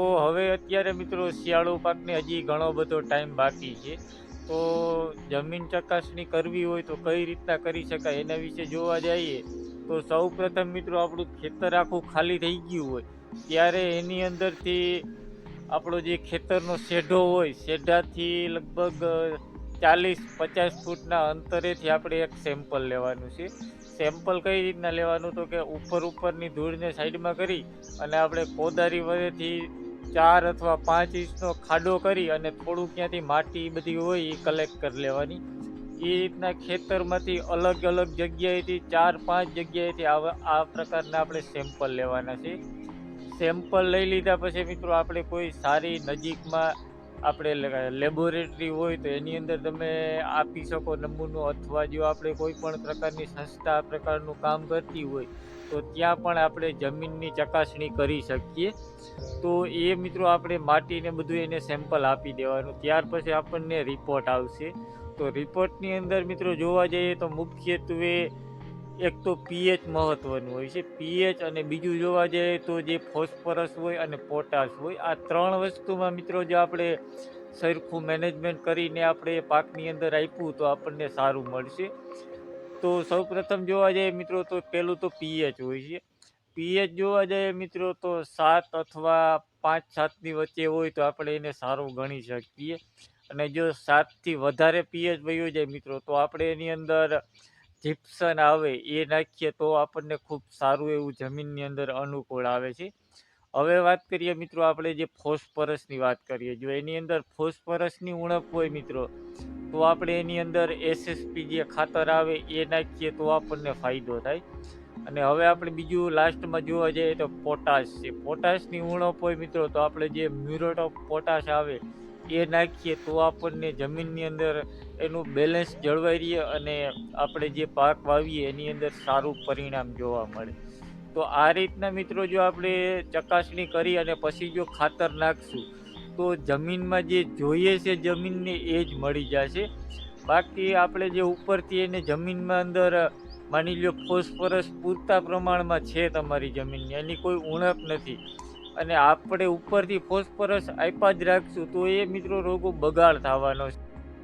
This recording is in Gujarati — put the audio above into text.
તો હવે અત્યારે મિત્રો શિયાળુ પાકને હજી ઘણો બધો ટાઈમ બાકી છે. તો જમીન ચકાસણી કરવી હોય તો કઈ રીતના કરી શકાય એના વિશે જોવા જઈએ તો સૌ પ્રથમ મિત્રો આપણું ખેતર આખું ખાલી થઈ ગયું હોય ત્યારે એની અંદરથી આપણો જે ખેતરનો શેઢો હોય શેઢાથી લગભગ ચાલીસ પચાસ ફૂટના અંતરેથી આપણે એક સેમ્પલ લેવાનું છે. સેમ્પલ કઈ રીતના લેવાનું તો કે ઉપર ઉપરની ધૂળને સાઈડમાં કરી અને આપણે કોદારી વડેથી ચાર અથવા પાંચ ઇંચનો ખાડો કરી અને થોડું ક્યાંથી માટી બધી હોય એ કલેક્ટ કરી લેવાની. એ રીતના ખેતરમાંથી અલગ અલગ જગ્યાએથી ચાર પાંચ જગ્યાએથી આવા, આ પ્રકારના આપણે સેમ્પલ લેવાના છે. સેમ્પલ લઈ લીધા પછી મિત્રો આપણે કોઈ સારી નજીકમાં આપણે લેબોરેટરી હોય તો એની અંદર તમે આપી શકો નમૂનો અથવા જો આપણે કોઈ પણ પ્રકારની સંસ્થા પ્રકારનું કામ કરતી હોય તો ત્યાં પણ આપણે જમીનની ચકાસણી કરી શકીએ. તો એ મિત્રો આપણે માટીને બધું એને સેમ્પલ આપી દેવાનું. ત્યાર પછી આપણને રિપોર્ટ આવશે. તો રિપોર્ટની અંદર મિત્રો જોવા જઈએ તો મુખ્યત્વે એક તો પીએચ મહત્વનું હોય છે. પીએચ અને બીજું જોવા જઈએ તો જે ફોસ્ફરસ હોય અને પોટાશ હોય, આ ત્રણ વસ્તુમાં મિત્રો જો આપણે સરખું મેનેજમેન્ટ કરીને આપણે પાકની અંદર આપ્યું તો આપણને સારું મળશે. તો સૌપ્રથમ જોવા જઈએ મિત્રો તો પહેલું તો પીએચ હોય છે. પીએચ જોવા જઈએ મિત્રો તો સાત અથવા પાંચ સાતની વચ્ચે હોય તો આપણે એને સારું ગણી શકીએ. અને જો સાતથી વધારે પીએચ વયું જાય મિત્રો તો આપણે એની અંદર જીપ્સન આવે એ નાખીએ તો આપણને ખૂબ સારું એવું જમીનની અંદર અનુકૂળ આવે છે. હવે વાત કરીએ મિત્રો આપણે જે ફોસ્ફરસની વાત કરીએ, જો એની અંદર ફોસ્ફરસની ઉણપ હોય મિત્રો, તો આપણે એની અંદર એસએસપી જે ખાતર આવે એ નાખીએ તો આપણને ફાયદો થાય. અને હવે આપણે બીજું લાસ્ટમાં જોવા જઈએ તો પોટાશ છે. પોટાશની ઉણપ હોય મિત્રો, તો આપણે જે મ્યુરેટ ઓફ પોટાશ આવે એ નાખીએ તો આપણને જમીનની અંદર એનું બેલેન્સ જળવાઈ રહીએ અને આપણે જે પાક વાવીએ એની અંદર સારું પરિણામ જોવા મળે. તો આ રીતના મિત્રો જો આપણે ચકાસણી કરી અને પછી જો ખાતર નાખશું, તો જમીનમાં જે જોઈએ છે જમીનને એ જ મળી જશે. બાકી આપણે જે ઉપરથી એને જમીનમાં અંદર માની લો ફોસ્ફરસ પૂરતા પ્રમાણમાં છે તમારી જમીનની, એની કોઈ ઉણપ નથી. અને આપણે ઉપરથી ફોસ્ફરસ આપ્યા જ રાખશું તો એ મિત્રો રોગો બગાડ થવાનો છે.